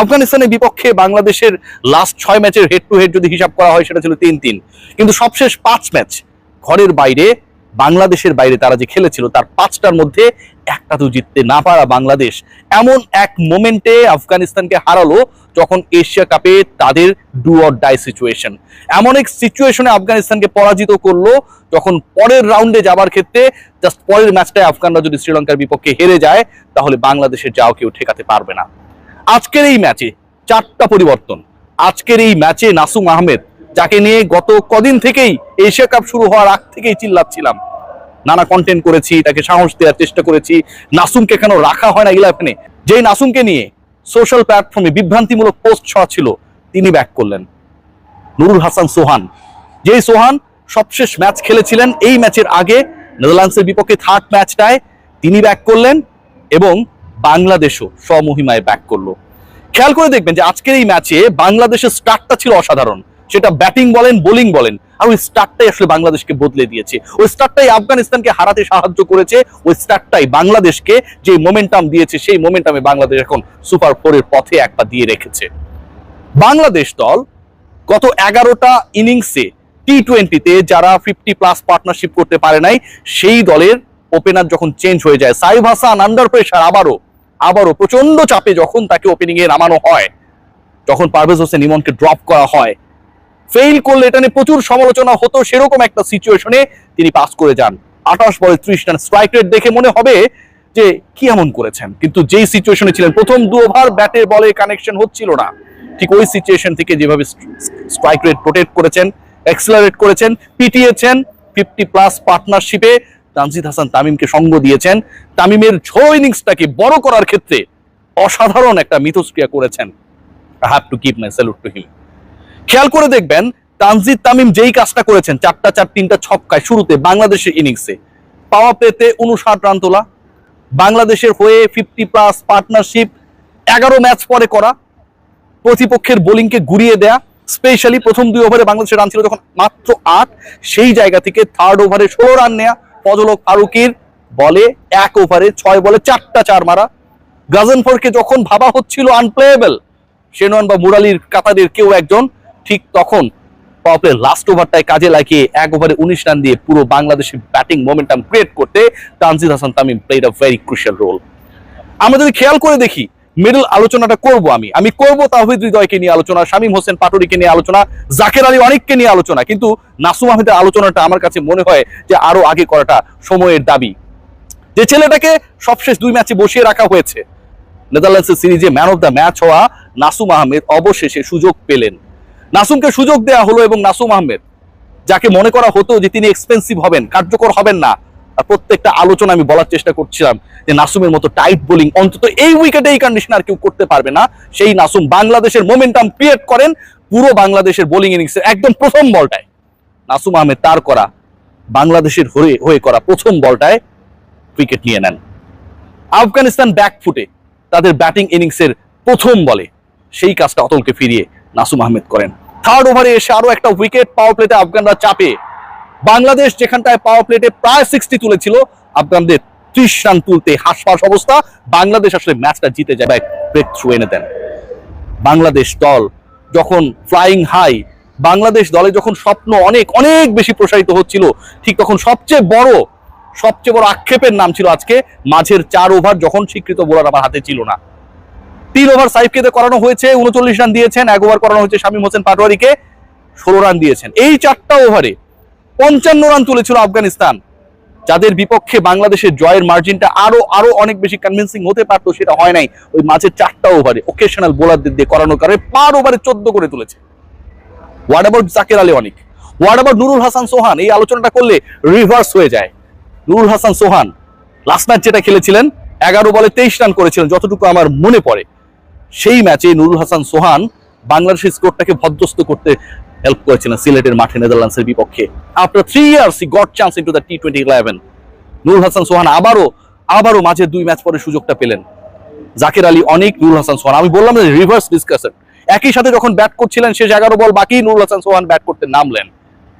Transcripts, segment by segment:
আফগানিস্তানের বিপক্ষে বাংলাদেশের লাস্ট ছয় ম্যাচের হেড টু হেড যদি হিসাব করা হয়, সেটা ছিল তিন তিন। কিন্তু সবশেষ পাঁচ ম্যাচ ঘরের বাইরে, বাংলাদেশের বাইরে তারা যে খেলেছিল, তার পাঁচটার মধ্যে একটা তো জিততে না পারা বাংলাদেশ। এমন এক মোমেন্টে আফগানিস্তানকে হারালো যখন এশিয়া কাপে তাদের ডু অর ডাই সিচুয়েশন এমন এক সিচুয়েশনে আফগানিস্তানকে পরাজিত করল যখন পরের রাউন্ডে যাবার ক্ষেত্রে জাস্ট পরের ম্যাচটায় আফগানরা যদি শ্রীলঙ্কার বিপক্ষে হেরে যায়, তাহলে বাংলাদেশের যাও কেউ ঠেকাতে পারবে না। আজকের এই ম্যাচে চারটা পরিবর্তন। আজকের এই ম্যাচে নাসুম আহমেদ, যাকে নিয়ে গত কদিন থেকেই এশিয়া কাপ শুরু হওয়ার আগ থেকেই চিল্লাচ্ছিলাম। নানা কন্টেন্ট করেছি, তাকে সাহস দেওয়ার চেষ্টা করেছি। নাসুমকে কেন রাখা হয় না ইলেভেনে? যেই নাসুমকে নিয়ে সোশ্যাল প্ল্যাটফর্মে বিভ্রান্তিমূলক পোস্ট ছড়া ছিল, তিনি ব্যাক করলেন। নুরুল হাসান, সোহান। যেই সোহান সবশেষ ম্যাচ খেলেছিলেন, এই ম্যাচের আগে নেদারল্যান্ডসের বিপক্ষে থার্ড ম্যাচটায় তিনি ব্যাক করলেন এবং বাংলাদেশও স্বমহিমায় ব্যাক করল। খেয়াল করে দেখবেন যে আজকের এই ম্যাচে বাংলাদেশের স্টার্টটা ছিল অসাধারণ। সেটা ব্যাটিং বলেন বোলিং বলেন, আর ওই স্টার্টটাই আসলে বাংলাদেশকে বদলে দিয়েছে। ওই স্টার্টটাই আফগানিস্তানকে হারাতে সাহায্য করেছে, ওই স্টার্টটাই বাংলাদেশকে যে মোমেন্টাম দিয়েছে, সেই মোমেন্টামে বাংলাদেশ এখন সুপার ফোরের পথে একটা দিয়ে রেখেছে। বাংলাদেশ দল গত এগারোটা ইনিংসে টি টোয়েন্টিতে যারা ফিফটি প্লাস পার্টনারশিপ করতে পারে নাই, সেই দলের ওপেনার যখন চেঞ্জ হয়ে যায়, সাইফ হাসান আন্ডার প্রেশার আবারও আবারও প্রচণ্ড চাপে যখন তাকে ওপেনিং এ নামানো হয়, যখন পারভেজ হোসেন ইমনকে ড্রপ করা হয়। ফেইল করলে এটা নিয়ে প্রচুর সমালোচনা হতো, সেরকম একটা সিচুয়েশনে তিনি পাস করে যান। আঠাশ বলে ত্রিশ রান স্ট্রাইক রেট দেখে মনে হবে যে কি এমন করেছেন। কিন্তু যেই সিচুয়েশনে ছিলেন, প্রথম দু ওভার ব্যাটে বলে কানেকশন হচ্ছিল না। ঠিক ওই সিচুয়েশন থেকে যেভাবে স্ট্রাইক রেট প্রোটেক্ট করেছেন এক্সেলারেট করেছেন, পিটিয়েছেন ফিফটি প্লাস পার্টনারশিপে তানজিদ হাসান তামিমকে সঙ্গ দিয়েছেন। তামিমের ঝো ইনিংসটাকে বড় করার ক্ষেত্রে অসাধারণ একটা মিথস্ক্রিয়া করেছেন। I have to keep my salute to him খেয়াল করে দেখবেন, তানজিদ তামিম যেই কাজটা করেছেন, চারটা চার, তিনটা ছক্কায় শুরুতে বাংলাদেশের ইনিংসে পাওয়া পেতে উনষাট রান তোলা, বাংলাদেশের হয়ে ফিফটি প্লাস পার্টনারশিপ এগারো ম্যাচ পরে করা, প্রতিপক্ষের বোলিংকে ঘুরিয়ে দেয়া স্পেশালি প্রথম দুই ওভারে বাংলাদেশের রান ছিল যখন মাত্র আট, সেই জায়গা থেকে থার্ড ওভারে ষোলো রান নেয়া ফজলক ফারুকির বলে এক ওভারে ছয় বলে চারটা চার মারা। গাজনফোরকে যখন ভাবা হচ্ছিল আনপ্লেয়েবল শেনন বা মুরালির, কাতারের কেউ একজন, ঠিক তখন পাওয়ার লাস্ট ওভারটায় কাজে লাগিয়ে এক ওভারে উনিশ রান দিয়ে পুরো বাংলাদেশের ব্যাটিং মোমেন্টাম ক্রিয়েট করতে Tanzid Hasan Tamim played a very crucial role আমরা যদি খেয়াল করে দেখি মিডল আলোচনাটা করব আমি। আমি করব তাহিদ হৃদয়কে নিয়ে আলোচনা, শামীম হোসেন পাটুরিকে নিয়ে আলোচনা, জাকের আলী অনেককে নিয়ে আলোচনা, কিন্তু নাসুম আহমেদের আলোচনাটা আমার কাছে মনে হয় যে আরও আগে করাটা সময়ের দাবি। যে ছেলেটাকে সবশেষ দুই ম্যাচে বসিয়ে রাখা হয়েছে, নেদারল্যান্ডসের সিরিজে ম্যান অফ দ্য ম্যাচ হওয়া নাসুম আহমেদ অবশেষে সুযোগ পেলেন। নাসুমকে সুযোগ দেওয়া হলো এবং নাসুম আহমেদ, যাকে মনে করা হতো যে তিনি এক্সপেন্সিভ হবেন, কার্যকর হবেন না প্রত্যেকটা আলোচনা আমি বলার চেষ্টা করছিলাম যে নাসুমের মতো টাইট বোলিং অন্তত এই উইকেটে এই কন্ডিশন আর কেউ করতে পারবে না। সেই নাসুম বাংলাদেশের মোমেন্টাম ক্রিয়েট করেন, পুরো বাংলাদেশের বোলিং ইনিংসের একদম প্রথম বলটায়। নাসুম আহমেদ তার করা, বাংলাদেশের হয়ে হয়ে করা প্রথম বলটায় উইকেট নিয়ে নেন। আফগানিস্তান ব্যাক ফুটে তাদের ব্যাটিং ইনিংসের প্রথম বলে সেই কাজটা অতলকে ফিরিয়ে নাসুম আহমেদ করেন। থার্ড ওভারে এসে আরও একটা উইকেট পাওয়ার প্লেতে আফগানরা চাপে। বাংলাদেশ যেখানটায় পাওয়ার প্লেটে প্রায় সিক্সটি তুলেছিল আফগানদের ত্রিশ রান তুলতে হাসপাস অবস্থা। বাংলাদেশ আসলে ম্যাচটা জিতে যায় ব্রেক থ্রু এনে দেন। বাংলাদেশ দল যখন ফ্লাইং হাই বাংলাদেশ দলে যখন স্বপ্ন অনেক অনেক বেশি প্রসারিত হচ্ছিল, ঠিক তখন সবচেয়ে বড় সবচেয়ে বড় আক্ষেপের নাম ছিল আজকে মাঝের চার ওভার যখন স্বীকৃত বোলার আমার হাতে ছিল না। তিন ওভার সাইফকে করানো হয়েছে, উনচল্লিশ রান দিয়েছেন, এক ওভার করানো হয়েছে শামীম হোসেন পাটোয়ারিকে, ষোলো রান দিয়েছেন। এই চারটা ওভারে পঞ্চান্ন রান তুলেছিল আফগানিস্তান। যাদের বিপক্ষে বাংলাদেশের জয়ের মার্জিনটা আরও আরও অনেক বেশি কনভিন্সিং হতে পারতো, সেটা হয় নাই। ওই মাঝের চারটা ওভারে ওকেশনাল বোলারদের দিয়ে করানোর কারণে পার ওভারে চোদ্দ করে তুলেছে। হোয়াট অ্যাবাউট জাকের আলী অনেক? What about Nurul Hasan Sohan? এই আলোচনাটা করলে রিভার্স হয়ে যায়। নুরুল হাসান সোহান লাস্ট ম্যাচ যেটা খেলেছিলেন, এগারো বলে তেইশ রান করেছিলেন, যতটুকু আমার মনে পড়ে। সেই ম্যাচে নুরুল হাসান সোহান বাংলাদেশের স্কোরটাকে ভদ্রস্ত করতে হেল্প করেছিলেন সিলেটের মাঠে নেদারল্যান্ডসের বিপক্ষে। After three years got chance into the T twenty eleven Nurul Hasan Sohan আবারও আবারও মাঝে দুই ম্যাচ পরে সুযোগটা পেলেন। জাকির আলী অনেক, নুরুল হাসান সোহান। আমি বললাম যে রিভার্স ডিসকাশন একই সাথে যখন ব্যাট করছিলেন, শেষ এগারো বল বাকি, নুরুল হাসান সোহান ব্যাট করতে নামলেন।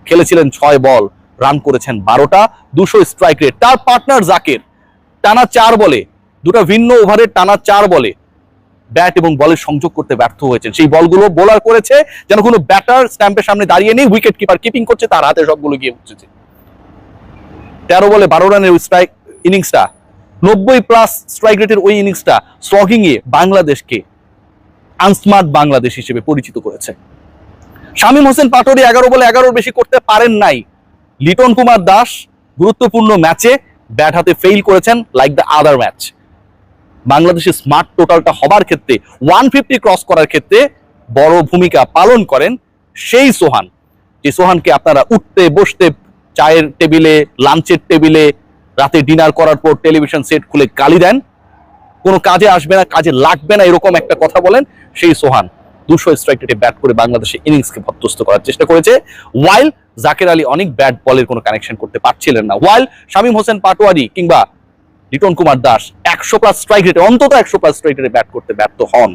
খেলেছিলেন ছয় বল রান করেছেন বারোটা, দুশো স্ট্রাইক রেট তার পার্টনার জাকির। টানা চার বলে, দুটো ভিন্ন ওভারে টানা চার বলে। ব্যাট এবং বলের সংযোগ করতে ব্যর্থ হয়েছেন। সেই বলগুলো বোলার করেছে, যেন কোনো ব্যাটার স্ট্যাম্পের সামনে দাঁড়িয়ে নেই উইকেট কিপার কিপিং করছে, তার হাতে সবগুলো গিয়ে উঠেছে। তেরো বলে বারো রানের স্ট্রাইক ইনিংসটা নব্বই প্লাস স্ট্রাইক রেটের ওই ইনিংসটা স্লগিং এ বাংলাদেশকে আনস্মার্ট বাংলাদেশ হিসেবে পরিচিত করেছে। শামীম হোসেন পাটোয়ারি এগারো বলে এগারোর বেশি করতে পারেন নাই। লিটন কুমার দাস গুরুত্বপূর্ণ ম্যাচে ব্যাট হাতে ফেইল করেছেন লাইক দ্য আদার ম্যাচ বাংলাদেশের স্মার্ট টোটালটা হবার ক্ষেত্রে ওয়ান ফিফটি ক্রস করার ক্ষেত্রে বড় ভূমিকা পালন করেন সেই সোহান। যে সোহানকে আপনারা উঠতে, বসতে, চায়ের টেবিলে লাঞ্চের টেবিলে, রাতে ডিনার করার পর টেলিভিশন সেট খুলে গালি দেন। কোনো কাজে আসবে না, কাজে লাগবে না এরকম একটা কথা বলেন সেই সোহান। দুশো স্ট্রাইক রেটে ব্যাট করে বাংলাদেশের ইনিংসকে ভত্তস্ত করার চেষ্টা করেছে ওয়াইল জাকের আলী অনেক ব্যাট বলের কোনো কানেকশন করতে পারছিলেন না। ওয়াইল শামীম হোসেন পাটোয়ারি কিংবা লিটন কুমার দাস একশো প্লাস স্ট্রাইক রেটে অন্তত একশো প্লাস স্ট্রাইক রেটে ব্যাট করতে ব্যর্থ হন।